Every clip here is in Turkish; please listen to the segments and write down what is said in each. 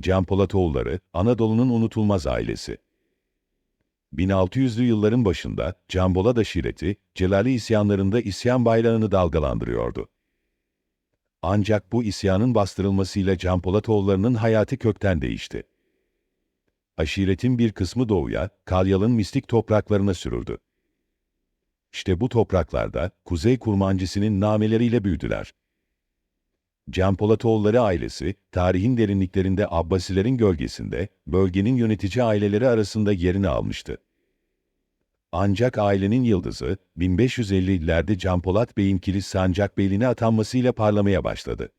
Can Polatoğulları, Anadolu'nun unutulmaz ailesi. 1600'lü yılların başında Can Polat aşireti, Celali isyanlarında isyan bayrağını dalgalandırıyordu. Ancak bu isyanın bastırılmasıyla Can Polatoğulları'nın hayatı kökten değişti. Aşiretin bir kısmı doğuya, Kalyal'ın mistik topraklarına sürüldü. İşte bu topraklarda Kuzey Kurmancısı'nın nameleriyle büyüdüler. Can Polatoğulları ailesi, tarihin derinliklerinde Abbasilerin gölgesinde, bölgenin yönetici aileleri arasında yerini almıştı. Ancak ailenin yıldızı, 1550'lerde Can Polat Bey'in Kilis Sancakbeyliğine atanmasıyla parlamaya başladı.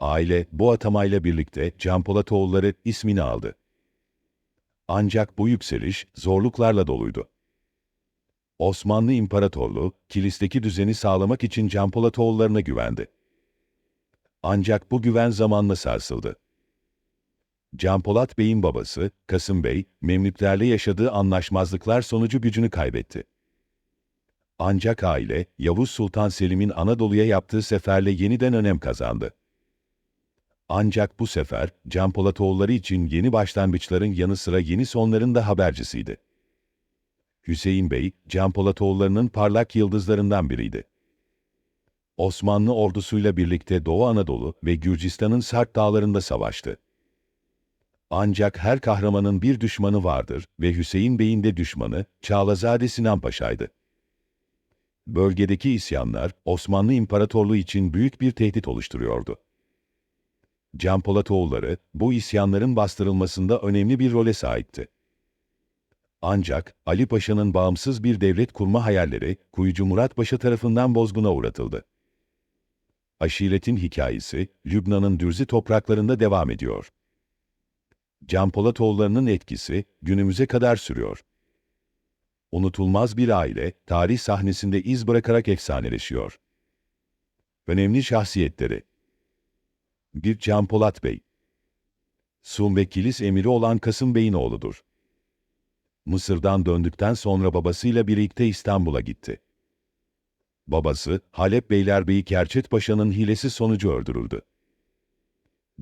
Aile, bu atamayla birlikte Can Polatoğulları ismini aldı. Ancak bu yükseliş, zorluklarla doluydu. Osmanlı İmparatorluğu, Kilis'teki düzeni sağlamak için Can Polatoğullarına güvendi. Ancak bu güven zamanla sarsıldı. Can Polat Bey'in babası, Kasım Bey, Memlüklerle yaşadığı anlaşmazlıklar sonucu gücünü kaybetti. Ancak aile, Yavuz Sultan Selim'in Anadolu'ya yaptığı seferle yeniden önem kazandı. Ancak bu sefer, Can Polatoğulları için yeni başlangıçların yanı sıra yeni sonların da habercisiydi. Hüseyin Bey, Can Polatoğulları'nın parlak yıldızlarından biriydi. Osmanlı ordusuyla birlikte Doğu Anadolu ve Gürcistan'ın Sart dağlarında savaştı. Ancak her kahramanın bir düşmanı vardır ve Hüseyin Bey'in de düşmanı Çağlazade Sinan Paşa'ydı. Bölgedeki isyanlar Osmanlı İmparatorluğu için büyük bir tehdit oluşturuyordu. Can Polatoğulları bu isyanların bastırılmasında önemli bir role sahipti. Ancak Ali Paşa'nın bağımsız bir devlet kurma hayalleri Kuyucu Murat Paşa tarafından bozguna uğratıldı. Aşiretin hikayesi Lübnan'ın Dürzi topraklarında devam ediyor. Can Polatoğulları'nın etkisi günümüze kadar sürüyor. Unutulmaz bir aile, tarih sahnesinde iz bırakarak efsaneleşiyor. Önemli şahsiyetleri Bir Can Polat Bey Sun ve Kilis emiri olan Kasım Bey'in oğludur. Mısır'dan döndükten sonra babasıyla birlikte İstanbul'a gitti. Babası, Halep Beylerbeyi Kerçet Paşa'nın hilesi sonucu öldürüldü.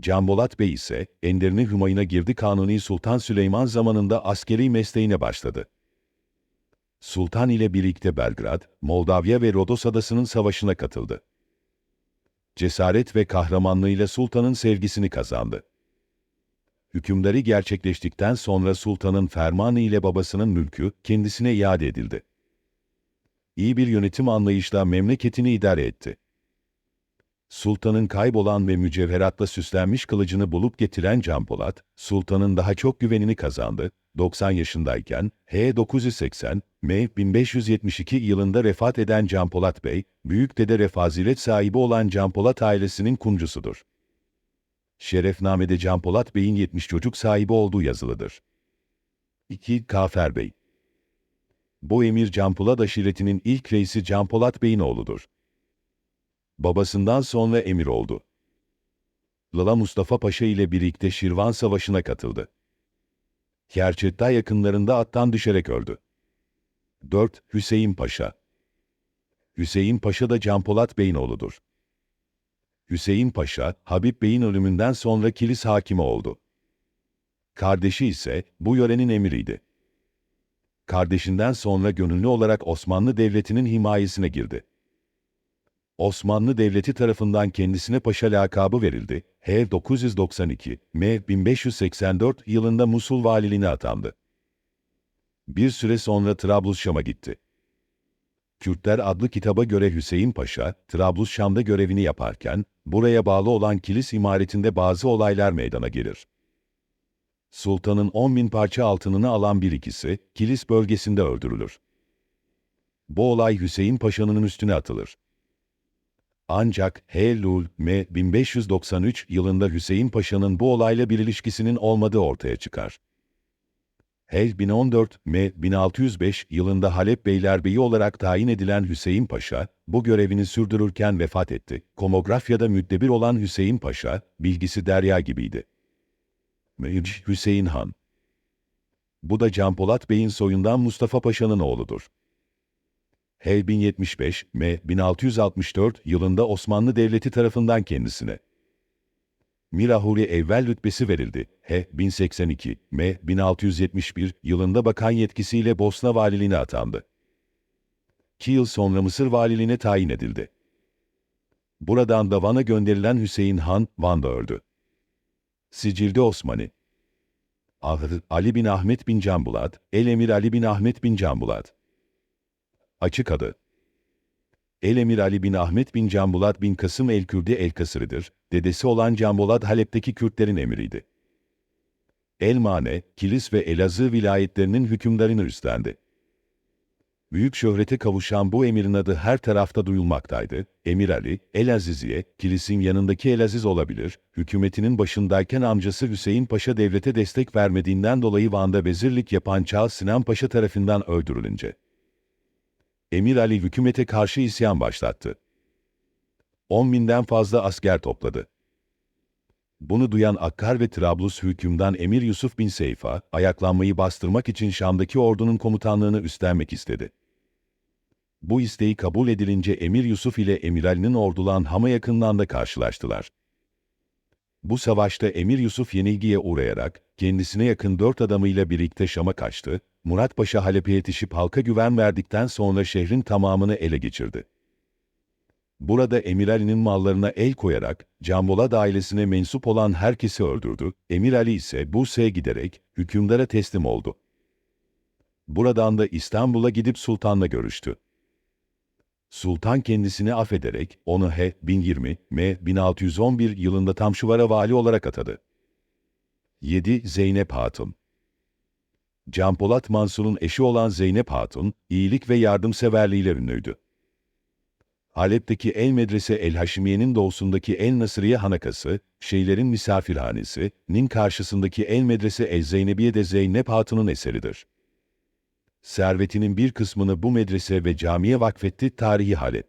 Canbolat Bey ise Enderun'u Hümayun'a girdi Kanuni Sultan Süleyman zamanında askeri mesleğine başladı. Sultan ile birlikte Belgrad, Moldavya ve Rodos adasının savaşına katıldı. Cesaret ve kahramanlığıyla sultanın sevgisini kazandı. Hükümleri gerçekleştikten sonra sultanın fermanı ile babasının mülkü kendisine iade edildi. İyi bir yönetim anlayışla memleketini idare etti. Sultanın kaybolan ve mücevheratla süslenmiş kılıcını bulup getiren Can Polat, Sultan'ın daha çok güvenini kazandı. 90 yaşındayken H980, M 1572 yılında vefat eden Can Polat Bey, büyük dede ve fazilet sahibi olan Can Polat ailesinin kumcusudur. Şerefnamede Can Polat Bey'in 70 çocuk sahibi olduğu yazılıdır. 2. Kafer Bey Bu emir Can Polat aşiretinin ilk reisi Can Polat Bey'in oğludur. Babasından sonra emir oldu. Lala Mustafa Paşa ile birlikte Şirvan Savaşı'na katıldı. Kerçetta yakınlarında attan düşerek öldü. 4. Hüseyin Paşa Hüseyin Paşa da Can Polat Bey'in oğludur. Hüseyin Paşa, Habib Bey'in ölümünden sonra kilis hakimi oldu. Kardeşi ise bu yörenin emiriydi. Kardeşinden sonra gönüllü olarak Osmanlı Devleti'nin himayesine girdi. Osmanlı Devleti tarafından kendisine paşa lakabı verildi. H 992, M 1584 yılında Musul valiliğine atandı. Bir süre sonra Trablusşam'a gitti. Kürtler adlı kitaba göre Hüseyin Paşa, Trablusşam'da görevini yaparken, buraya bağlı olan kilis imaretinde bazı olaylar meydana gelir. Sultanın 10 bin parça altınını alan bir ikisi, kilis bölgesinde öldürülür. Bu olay Hüseyin Paşa'nın üstüne atılır. Ancak Helul M 1593 yılında Hüseyin Paşa'nın bu olayla bir ilişkisinin olmadığı ortaya çıkar. Hel 1014 M 1605 yılında Halep Beylerbeyi olarak tayin edilen Hüseyin Paşa, bu görevini sürdürürken vefat etti. Komografyada müddebir olan Hüseyin Paşa, bilgisi derya gibiydi. Mecid Hüseyin Han Bu da Can Polat Bey'in soyundan Mustafa Paşa'nın oğludur. H 1075 M 1664 yılında Osmanlı Devleti tarafından kendisine Mirahuri evvel rütbesi verildi. H. 1082, M. 1671 yılında bakan yetkisiyle Bosna valiliğine atandı. İki yıl sonra Mısır valiliğine tayin edildi. Buradan da Van'a gönderilen Hüseyin Han, Van'da öldü. Sicilde Osmani Ahır Ali bin Ahmet bin Canbulat, El Emir Ali bin Ahmet bin Canbulat. Açık adı El Emir Ali bin Ahmet bin Canbulat bin Kasım el-Kürdi el-Kasır'ıdır. Dedesi olan Canbulat Halep'teki Kürtlerin emiriydi. El-Mane, Kilis ve Elazığ vilayetlerinin hükümdarını üstlendi. Büyük şöhrete kavuşan bu emirin adı her tarafta duyulmaktaydı. Emir Ali, El-Aziziye, Kilis'in yanındaki El-Aziz olabilir, hükümetinin başındayken amcası Hüseyin Paşa devlete destek vermediğinden dolayı Van'da vezirlik yapan Çağ Sinan Paşa tarafından öldürülünce. Emir Ali hükümete karşı isyan başlattı. 10 binden fazla asker topladı. Bunu duyan Akkar ve Trablus hükümdan Emir Yusuf bin Seyfa, ayaklanmayı bastırmak için Şam'daki ordunun komutanlığını üstlenmek istedi. Bu isteği kabul edilince Emir Yusuf ile Emir Ali'nin ordulan Ham'a yakından da karşılaştılar. Bu savaşta Emir Yusuf yenilgiye uğrayarak, kendisine yakın dört adamıyla birlikte Şam'a kaçtı, Murat Paşa Halep'e yetişip halka güven verdikten sonra şehrin tamamını ele geçirdi. Burada Emir Ali'nin mallarına el koyarak, Canbolad ailesine mensup olan herkesi öldürdü, Emir Ali ise Bursa'ya giderek, hükümdara teslim oldu. Buradan da İstanbul'a gidip sultanla görüştü. Sultan kendisini affederek, onu H. 1020, M. 1611 yılında Tamşuvar'a vali olarak atadı. 7. Zeynep Hatun Can Polat Mansur'un eşi olan Zeynep Hatun, iyilik ve yardımseverliğiyle ünlüydü. Halep'teki El Medrese El Haşimiye'nin doğusundaki El Nasriye Hanakası, Şeylerin Misafirhanesi, nin karşısındaki El Medrese El Zeynebiye de Zeynep Hatun'un eseridir. Servetinin bir kısmını bu medrese ve camiye vakfetti tarihi Halep.